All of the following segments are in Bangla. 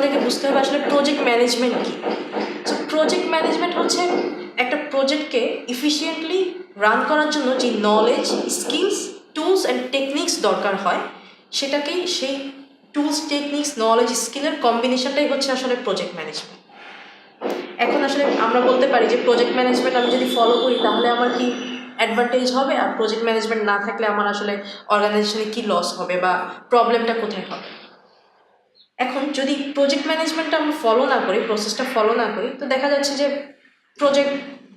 আমাদেরকে বুঝতে হবে আসলে প্রজেক্ট ম্যানেজমেন্ট কী। সো প্রজেক্ট ম্যানেজমেন্ট হচ্ছে একটা প্রজেক্টকে ইফিসিয়েন্টলি রান করার জন্য যে knowledge skills tools and techniques দরকার হয়, সেটাকেই সেই টুলস টেকনিক্স নলেজ স্কিলের কম্বিনেশনটাই হচ্ছে আসলে প্রজেক্ট ম্যানেজমেন্ট এখন আসলে আমরা বলতে পারি যে প্রজেক্ট ম্যানেজমেন্ট আমি যদি ফলো করি, তাহলে আমার কি অ্যাডভান্টেজ হবে? আর প্রজেক্ট ম্যানেজমেন্ট না থাকলে আমার আসলে অর্গানাইজেশনে কি লস হবে বা প্রবলেমটা কোথায় হবে? এখন যদি প্রজেক্ট ম্যানেজমেন্টটা আমরা ফলো না করি প্রসেসটা ফলো না করি, তো দেখা যাচ্ছে যে প্রজেক্ট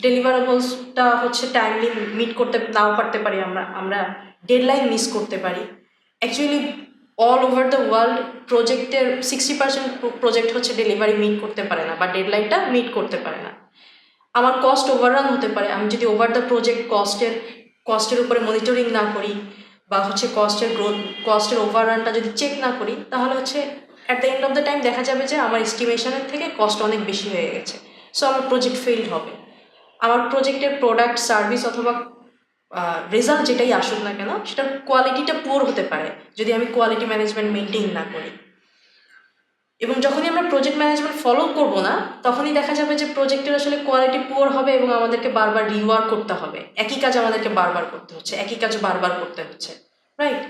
ডেলিভারেবলসটা হচ্ছে টাইমলি মিট করতে, নাও পারতে পারি আমরা আমরা ডেডলাইন মিস করতে পারি। Actually all over the world প্রজেক্টের সিক্সটি পার্সেন্ট প্রজেক্ট হচ্ছে ডেলিভারি মিট করতে পারে না, বা ডেডলাইনটা মিট করতে পারে না। আমার কস্ট ওভাররান হতে পারে, আমি যদি ওভার দ্য প্রজেক্ট কস্টের কস্টের উপরে মনিটরিং না করি, বা হচ্ছে কস্টের গ্রোথ কস্টের ওভাররানটা যদি চেক না করি, তাহলে হচ্ছে at the end of the time দেখা যাবে যে আমার এস্টিমেশনের থেকে কস্ট অনেক বেশি হয়ে গেছে। সো আমার প্রজেক্ট ফেইল হবে। আমার প্রজেক্টের প্রোডাক্ট সার্ভিস অথবা রেজাল্ট যেটাই আসুক না কেন, সেটার কোয়ালিটিটা পুয়ার হতে পারে, যদি আমি কোয়ালিটি ম্যানেজমেন্ট মেনটেন না করি। এবং যখনই আমরা প্রজেক্ট ম্যানেজমেন্ট ফলো করব না, তখনই দেখা যাবে যে প্রজেক্টের আসলে কোয়ালিটি পুয়ার হবে এবং আমাদেরকে বারবার রিওয়ার্ক করতে হবে। একই কাজ আমাদেরকে বারবার করতে হচ্ছে, একই কাজ বারবার করতে হচ্ছে রাইট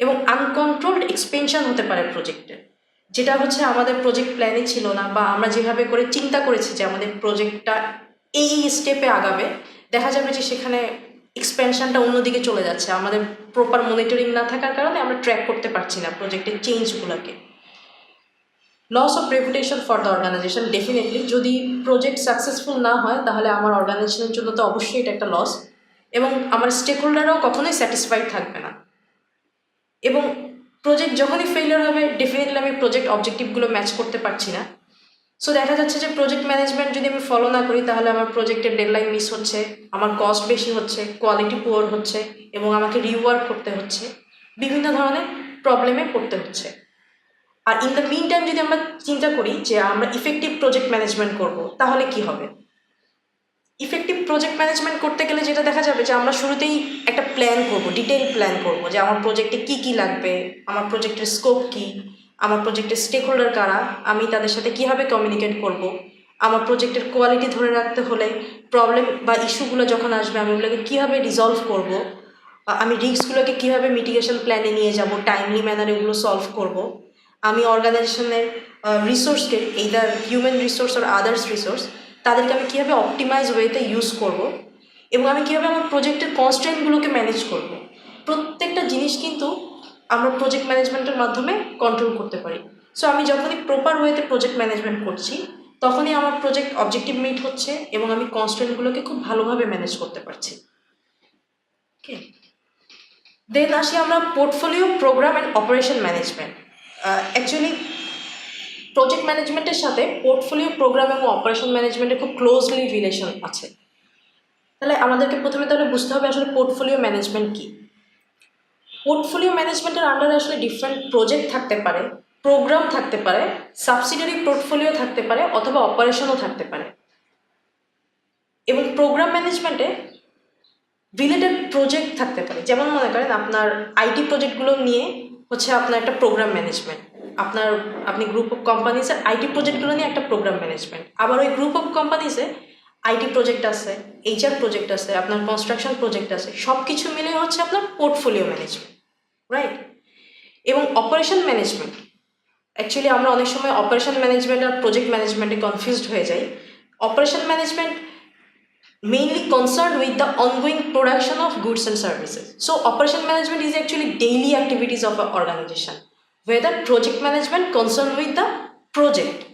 এবং আনকন্ট্রোলড এক্সপেনশন হতে পারে প্রজেক্টের যেটা হচ্ছে আমাদের প্রজেক্ট প্ল্যানে ছিল না বা আমরা যেভাবে করে চিন্তা করেছি যে আমাদের প্রজেক্টটা এই স্টেপে আগাবে, দেখা যাবে যে সেখানে এক্সপেনশনটা অন্যদিকে চলে যাচ্ছে। আমাদের প্রপার মনিটরিং না থাকার কারণে আমরা ট্র্যাক করতে পারছি না প্রজেক্টের চেঞ্জগুলোকে loss of reputation for the organization definitely যদি প্রজেক্ট সাকসেসফুল না হয়, তাহলে আমার অর্গানাইজেশনের জন্য তো অবশ্যই এটা একটা লস এবং আমার স্টেক হোল্ডাররাও কখনোই স্যাটিসফাইড থাকবে না। এবং প্রজেক্ট যখনই ফেলিয়ার হবে ডেফিনেটলি আমি প্রজেক্ট অবজেক্টিভগুলো ম্যাচ করতে পারছি না। সো দেখা যাচ্ছে যে প্রজেক্ট ম্যানেজমেন্ট যদি আমি ফলো না করি, তাহলে আমার প্রজেক্টের ডেডলাইন মিস হচ্ছে, আমার কস্ট বেশি হচ্ছে কোয়ালিটি পুয়ার হচ্ছে এবং আমাকে রিওয়ার্ক করতে হচ্ছে, বিভিন্ন ধরনের প্রবলেমে পড়তে হচ্ছে। আর ইন দ্য মিন টাইম যদি আমরা চিন্তা করি যে আমরা ইফেক্টিভ প্রজেক্ট ম্যানেজমেন্ট করব, তাহলে কি হবে? ইফেক্টিভ প্রজেক্ট ম্যানেজমেন্ট করতে গেলে যেটা দেখা যাবে যে আমরা শুরুতেই একটা প্ল্যান করব ডিটেল প্ল্যান করব যে আমার প্রজেক্টে কি কি লাগবে, আমার প্রজেক্টের স্কোপ কি, আমার প্রজেক্টের স্টেক হোল্ডার কারা, আমি তাদের সাথে কীভাবে কমিউনিকেট করব, আমার প্রজেক্টের কোয়ালিটি ধরে রাখতে হলে প্রবলেম বা ইস্যুগুলো যখন আসবে, আমি ওগুলোকে কীভাবে রিজলভ করব আমি রিস্কগুলোকে কীভাবে মিটিগেশন প্ল্যানে নিয়ে যাব টাইমলি ম্যানারে ওগুলো সলভ করব, আমি অর্গানাইজেশনের রিসোর্সকে এইদার হিউম্যান রিসোর্স আর আদার্স রিসোর্স তাদেরকে আমি কীভাবে অপটিমাইজ ওয়েতে ইউজ করব এবং আমি কীভাবে আমার প্রজেক্টের কনস্ট্যান্টগুলোকে ম্যানেজ করব, প্রত্যেকটা জিনিস কিন্তু আমরা প্রজেক্ট ম্যানেজমেন্টের মাধ্যমে কন্ট্রোল করতে পারি। সো আমি যখনই প্রপার ওয়েতে প্রজেক্ট ম্যানেজমেন্ট করছি, তখনই আমার প্রজেক্ট অবজেক্টিভ মিট হচ্ছে এবং আমি কনস্ট্যান্টগুলোকে খুব ভালোভাবে ম্যানেজ করতে পারছি। দেন আসি আমরা portfolio program and operation management actually project ম্যানেজমেন্টের সাথে পোর্টফোলিও প্রোগ্রাম এবং অপারেশন ম্যানেজমেন্টের খুব ক্লোজলি রিলেশন আছে। তাহলে আমাদেরকে প্রথমে তাহলে বুঝতে হবে আসলে পোর্টফোলিও ম্যানেজমেন্ট কী। পোর্টফোলিও ম্যানেজমেন্টের আন্ডারে আসলে ডিফারেন্ট প্রজেক্ট থাকতে পারে প্রোগ্রাম থাকতে পারে সাবসিডারি পোর্টফোলিও থাকতে পারে অথবা অপারেশনও থাকতে পারে। এবং প্রোগ্রাম ম্যানেজমেন্টে রিলেটেড প্রজেক্ট থাকতে পারে। যেমন মনে করেন আপনার আইটি প্রজেক্টগুলো নিয়ে হচ্ছে আপনার একটা প্রোগ্রাম ম্যানেজমেন্ট আপনার আপনি গ্রুপ অফ কোম্পানিসের আইটি প্রজেক্টগুলো নিয়ে একটা প্রোগ্রাম ম্যানেজমেন্ট আবার ওই গ্রুপ অফ কোম্পানিসে আইটি প্রজেক্ট আছে এইচআর প্রজেক্ট আছে আপনার কনস্ট্রাকশন প্রজেক্ট আছে সব কিছু মিলে হচ্ছে আপনার পোর্টফোলিও ম্যানেজমেন্ট রাইট এবং অপারেশন ম্যানেজমেন্ট অ্যাকচুয়ালি আমরা অনেক সময় অপারেশন ম্যানেজমেন্ট আর প্রজেক্ট ম্যানেজমেন্টে কনফিউজড হয়ে যাই। Operation management concerned with the ongoing production of goods and services. So operation management is actually daily activities of an organization, whether project management concerned with the project